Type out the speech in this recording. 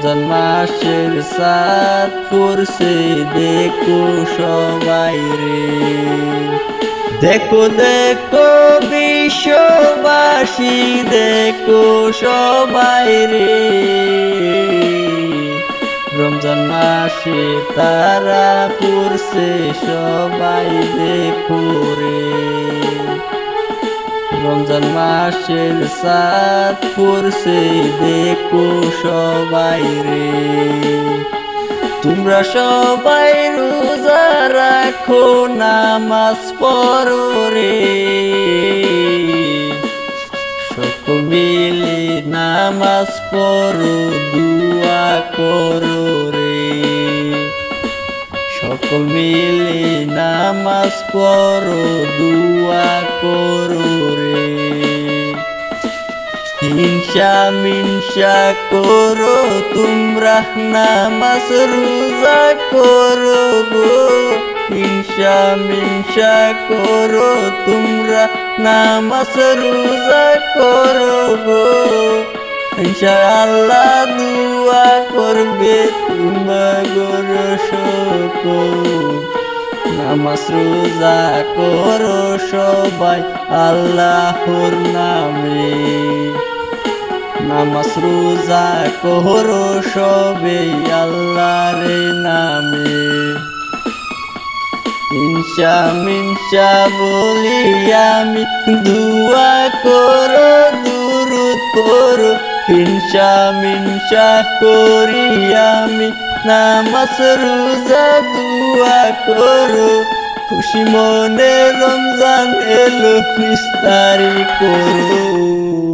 রমজান মাসের সাত করছে দেখো সবাই রে। দেখো দেখো বিশ্ববাসী, দেখো সবাই রে। রমজান মাসে তারা পড়ছে সবাই দেখো। রমজান মাসের সাত পড়ছে দেখো সবাই রে। তোমরা সবাই রোজা রাখো, নামাজ পড়ো রে। সকল নামাজ পড়ো, দুয়া করো সকল মিলে নামাজ পড়ো, দুয়া করো রে। হিংসা মিংসা করো, তোমরা নামাজ রোজা করো গো। হিংসা মিংসা করো, তোমরা নামাজ রোজা করো গো। ইনশাআল্লাহ দুয়া করবে সকল নামাজ রোজা করো সবাই আল্লাহর নামে। নামাজ রোজা করো সবে আল্লাহর নামে। ইনশা মিনশা বলি আমি দুয়া করো, দুরুদ করো ইনশা মিনশা করি আমি নামাজ রোজা দুয়া করো। খুশি মনে রমজান এলো নিস্তারি করো।